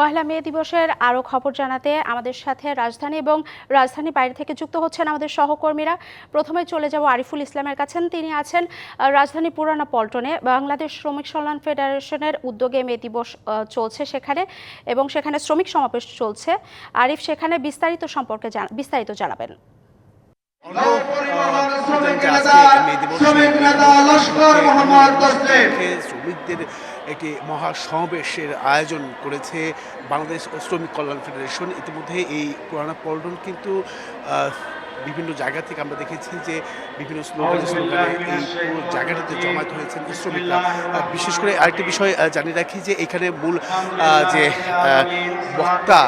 পয়লা মে দিবসের আরও খবর জানাতে আমাদের সাথে রাজধানী এবং রাজধানী বাইরে থেকে যুক্ত হচ্ছেন আমাদের সহকর্মীরা। প্রথমে চলে যাব আরিফুল ইসলামের কাছেন তিনি আছেন রাজধানী পুরানা পল্টনে, বাংলাদেশ শ্রমিক কল্যাণ ফেডারেশনের উদ্যোগে মে দিবস চলছে সেখানে এবং সেখানে শ্রমিক সমাবেশ চলছে। আরিফ, সেখানে বিস্তারিত সম্পর্কে বিস্তারিত জানাবেন। শ্রমিকদের একটি মহা সমাবেশের আয়োজন করেছে বাংলাদেশ শ্রমিক কল্যাণ ফেডারেশন। ইতিমধ্যে এই পুরানা পল্টন কিন্তু বিভিন্ন জায়গা থেকে আমরা দেখেছি যে বিভিন্ন স্লোগানে স্লোগানে এই পুরো জায়গাটাতে জমায়েত হয়েছেন শ্রমিকরা। বিশেষ করে আরেকটি বিষয় জানিয়ে রাখি যে এখানে মূল যে বক্তা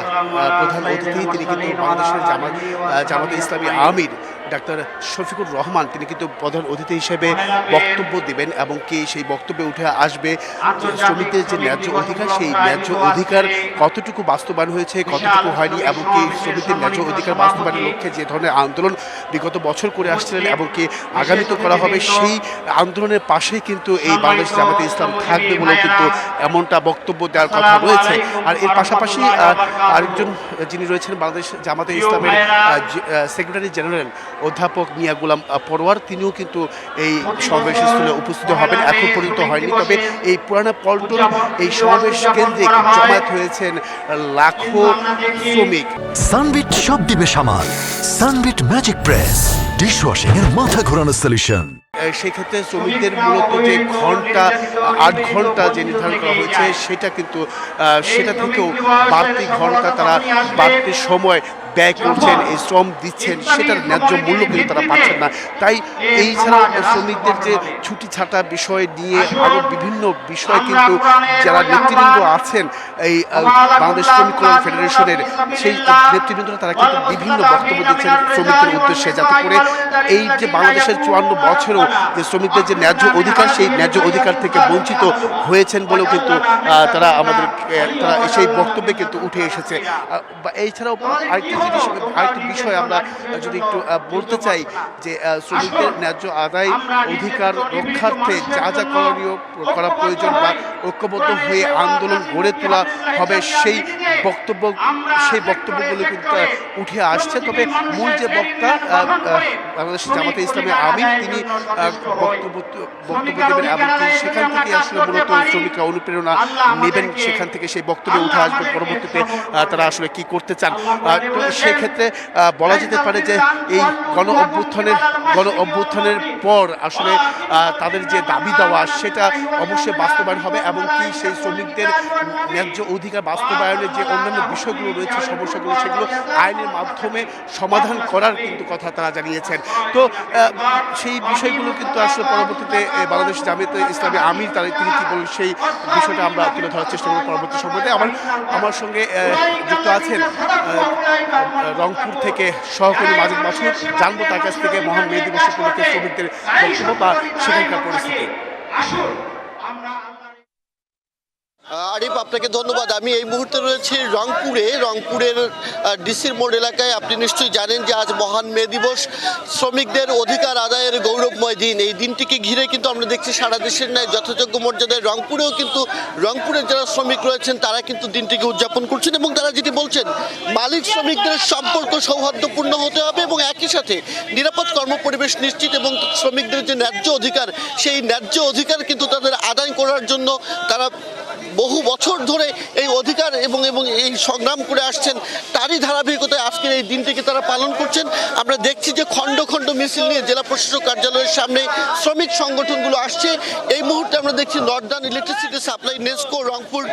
প্রধান অতিথি তিনি কিন্তু বাংলাদেশের জামাত জামাতে ইসলামী আমির ডাক্তার শফিকুর রহমান, তিনি কিন্তু প্রধান অতিথি হিসেবে বক্তব্য দিবেন এবং কি সেই বক্তব্যে উঠে আসবে শ্রমিকদের যে ন্যায্য অধিকার, সেই ন্যায্য অধিকার কতটুকু বাস্তবায়ন হয়েছে, কতটুকু হয়নি এবং কি শ্রমিকদের ন্যায্য অধিকার বাস্তবায়নের লক্ষ্যে যে ধরনের আন্দোলন বিগত বছর করে আসছিলেন এবং কি আগামীতে করা হবে, সেই আন্দোলনের পাশেই কিন্তু এই বাংলাদেশ জামাতে ইসলাম থাকবে বলেও কিন্তু এমনটা বক্তব্য দেওয়ার কথা রয়েছে। আর এর পাশাপাশি আরেকজন যিনি রয়েছেন বাংলাদেশ জামাতে ইসলামের সেক্রেটারি জেনারেল অধ্যাপক মিয়া গুলাম পরোয়ার তিনিও কিন্তু এই সমাবেশ স্থলে উপস্থিত হবেন এখন পর্যন্ত হয়নি। তবে এই পুরানা পল্টন এই সমাবেশ কেন্দ্রে জমায়েত হয়েছেন লাখো শ্রমিক। সানবিট সব দিবে সামাল সানবিট ম্যাজিক প্রেস ডিশওয়াশিং এর মাথা ঘোরানো সলিউশন সেক্ষেত্রে শ্রমিকদের মূলত যে ঘণ্টা আট ঘণ্টা যে নির্ধারণ করা হয়েছে সেটা কিন্তু সেটা থেকেও বাড়তি ঘণ্টা তারা বাড়তি সময় ব্যয় করছেন এই শ্রম দিচ্ছেন সেটার ন্যায্য মূল্য কিন্তু তারা পাচ্ছেন না। তাই এই ছাড়া শ্রমিকদের যে ছুটি ছাটা বিষয় নিয়ে আরও বিভিন্ন বিষয় কিন্তু যারা নেতৃবৃন্দ আছেন এই বাংলাদেশ শ্রমিক কল্যাণ ফেডারেশনের সেই নেতৃবৃন্দরা তারা কিন্তু বিভিন্ন বক্তব্য দিচ্ছেন শ্রমিকদের উদ্দেশ্যে যাতে করে এই যে বাংলাদেশের চুয়ান্ন বছরও যে শ্রমিকদের যে ন্যায্য অধিকার সেই ন্যায্য অধিকার থেকে বঞ্চিত হয়েছেন বলেও কিন্তু তারা আমাদের তারা সেই বক্তব্যে কিন্তু উঠে এসেছে। এছাড়াও আরেকটি জিনিস আরেকটি বিষয় আমরা যদি একটু বলতে চাই যে শ্রমিকদের ন্যায্য আদায় অধিকার রক্ষার্থে যা যা করণীয় করা প্রয়োজন বা ঐক্যবদ্ধ হয়ে আন্দোলন গড়ে তোলা হবে সেই বক্তব্য, সেই বক্তব্যগুলো কিন্তু উঠে আসছে। তবে মূল যে বক্তা বাংলাদেশ জামাতে ইসলামের আমির, তিনি বক্তব্য বক্তব্য দেবেন তিনি সেখান থেকে আসলে মূলত শ্রমিকরা অনুপ্রেরণা নেবেন। সেখান থেকে সেই বক্তব্যে উঠে আসবে। পরবর্তীতে তারা আসলে কি করতে চান? সেক্ষেত্রে বলা যেতে পারে যে এই গণ অভ্যুত্থানের গণ অভ্যুত্থানের পর আসলে তাদের যে দাবি দেওয়া, সেটা অবশ্যই বাস্তবায়ন হবে এবং কি সেই শ্রমিকদের ন্যায্য অধিকার বাস্তবায়নের যে অন্যান্য বিষয়গুলো রয়েছে, সমস্যাগুলো, সেগুলো আইনের মাধ্যমে সমাধান করার কিন্তু কথা তারা জানিয়েছেন। তো সেই বিষয়গুলো কিন্তু আসলে পরবর্তীতে বাংলাদেশ জামিয়াতে ইসলামী আমির, তারা তিনি কি বলেন সেই বিষয়টা আমরা তুলে ধরার চেষ্টা করব পরবর্তী সময়তে আমার আমার সঙ্গে যুক্ত আছেন রংপুর থেকে সহকর্মী মাজিদ মাসুদ, জানব তার কাছ থেকে মহান মে দিবস উপলক্ষে শ্রমিকদের বক্তব্য বা সেখানকার পরিস্থিতি। আরিফ, আপনাকে ধন্যবাদ। আমি এই মুহূর্তে রয়েছি রংপুরে। রংপুরের ডিসির মোড় এলাকায়। আপনি নিশ্চয়ই জানেন যে আজ মহান মে দিবস। শ্রমিকদের অধিকার আদায়ের গৌরবময় দিন। এই দিনটিকে ঘিরে কিন্তু আমরা দেখছি সারা দেশের ন্যায় যথাযোগ্য মর্যাদায় রংপুরেও কিন্তু রংপুরের যারা শ্রমিক রয়েছেন, তারা কিন্তু দিনটিকে উদযাপন করছেন এবং তারা যেটি বলছেন, মালিক শ্রমিকদের সম্পর্ক সৌহার্দ্যপূর্ণ হতে হবে এবং একই সাথে নিরাপদ কর্মপরিবেশ নিশ্চিত এবং শ্রমিকদের যে ন্যায্য অধিকার, সেই ন্যায্য অধিকার কিন্তু তাদের আদায় করার জন্য তারা বহু বছর ধরে এই অধিকার এবং এবং এই সংগ্রাম করে আসছেন, তারই ধারাবাহিকতায় আজকের এই দিনটিকে তারা পালন করছেন। আমরা দেখছি যে খণ্ড খণ্ড মিছিল নিয়ে জেলা প্রশাসক কার্যালয়ের সামনে শ্রমিক সংগঠনগুলো আসছে। এই মুহূর্তে আমরা দেখছি northern electricity supply, NESCO, Rangpur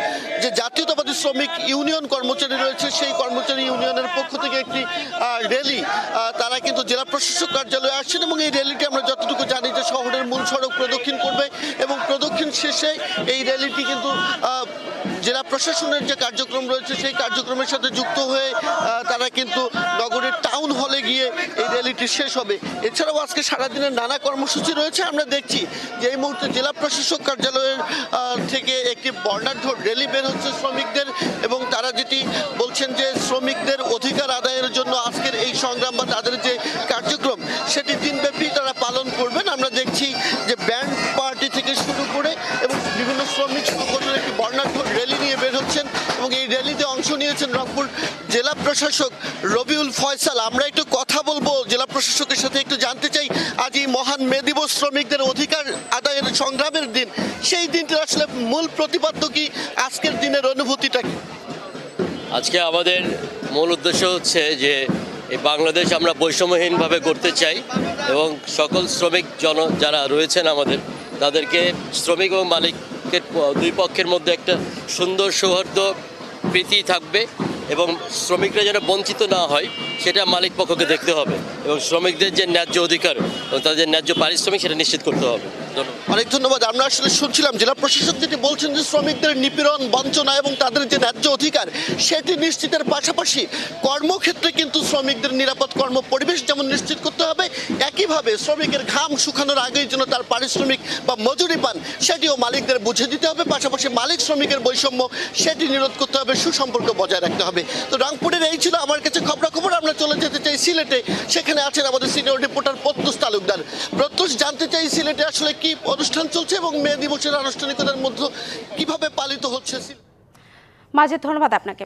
যে জাতীয়তাবাদী শ্রমিক ইউনিয়ন কর্মচারী রয়েছে, সেই কর্মচারী ইউনিয়নের পক্ষ থেকে একটি র্যালি তারা কিন্তু জেলা প্রশাসক কার্যালয়ে আসছেন এবং এই র্যালিটি আমরা যতটুকু জানি যে শহরের মূল সড়ক প্রদক্ষিণ করবে এবং প্রদক্ষিণ শেষে এই র্যালিটি কিন্তু জেলা প্রশাসনের যে কার্যক্রম রয়েছে, সেই কার্যক্রমের সাথে যুক্ত হয়ে তারা কিন্তু নগরের টাউন হলে গিয়ে এই র্যালিটি শেষ হবে। এছাড়াও আজকে সারাদিনের নানা কর্মসূচি রয়েছে, আমরা দেখছি যে এই মুহূর্তে জেলা প্রশাসক কার্যালয়ের থেকে একটি বর্ণাঢ্য র্যালি বের হচ্ছে শ্রমিকদের এবং তারা যেটি বলছেন যে শ্রমিকদের অধিকার আদায়ের জন্য আজকের এই সংগ্রাম বা তাদের যে কার্যক্রম, সেটি দিনব্যাপী তারা পালন করবেন। নিয়েছেন রংপুর জেলা প্রশাসক রবিউল ফয়সাল। আমরা একটু কথা বলব জেলা প্রশাসকের সাথে, একটু জানতে চাই, আজ এই মহান মে দিবস শ্রমিকদের অধিকার আদায়ের সংগ্রামের দিন, সেই দিনটির আসলে মূল প্রতিপাদ্য কি? আজকের দিনের অনুভূতিটা কি? আজকে আমাদের মূল উদ্দেশ্য হচ্ছে যে এই বাংলাদেশ আমরা বৈষম্যহীনভাবে করতে চাই এবং সকল শ্রমিক জন যারা রয়েছেন আমাদের, তাদেরকে শ্রমিক এবং মালিকের দুই পক্ষের মধ্যে একটা সুন্দর সৌহার্দ্য প্রীতি থাকবে এবং শ্রমিকরা যেন বঞ্চিত না হয়। সেটা মালিক পক্ষকে দেখতে হবে এবং শ্রমিকদের যে ন্যায্য অধিকার এবং তাদের ন্যায্য পারিশ্রমিক সেটা নিশ্চিত করতে হবে। অনেক ধন্যবাদ। আমরা আসলে শুনছিলাম জেলা প্রশাসক যেটি বলছেন যে শ্রমিকদের নিপীড়ন, বঞ্চনা এবং তাদের যে ন্যায্য অধিকার, সেটি নিশ্চিতের পাশাপাশি কর্মক্ষেত্রে কিন্তু শ্রমিকদের নিরাপদ কর্ম পরিবেশ যেমন নিশ্চিত করতে হবে, একইভাবে শ্রমিকের ঘাম শুকানোর আগেই যেন তার পারিশ্রমিক বা মজুরি পান, সেটিও মালিকদের বুঝে দিতে হবে। পাশাপাশি মালিক শ্রমিকের বৈষম্য সেটি নিরোধ করতে হবে, সুসম্পর্ক বজায় রাখতে হবে। তো রংপুরের এই ছিল আমার কাছে খবরাখবর। আমরা চলে যেতে চাই সিলেটে। সেখানে আছেন আমাদের সিনিয়র রিপোর্টার প্রত্যুষ তালুকদার। প্রত্যুষ, জানতে চাই সিলেটে আসলে কি অনুষ্ঠান চলছে এবং মে দিবসের আনুষ্ঠানিকতার মধ্যে কীভাবে পালিত হচ্ছে মাঝে ধন্যবাদ আপনাকে।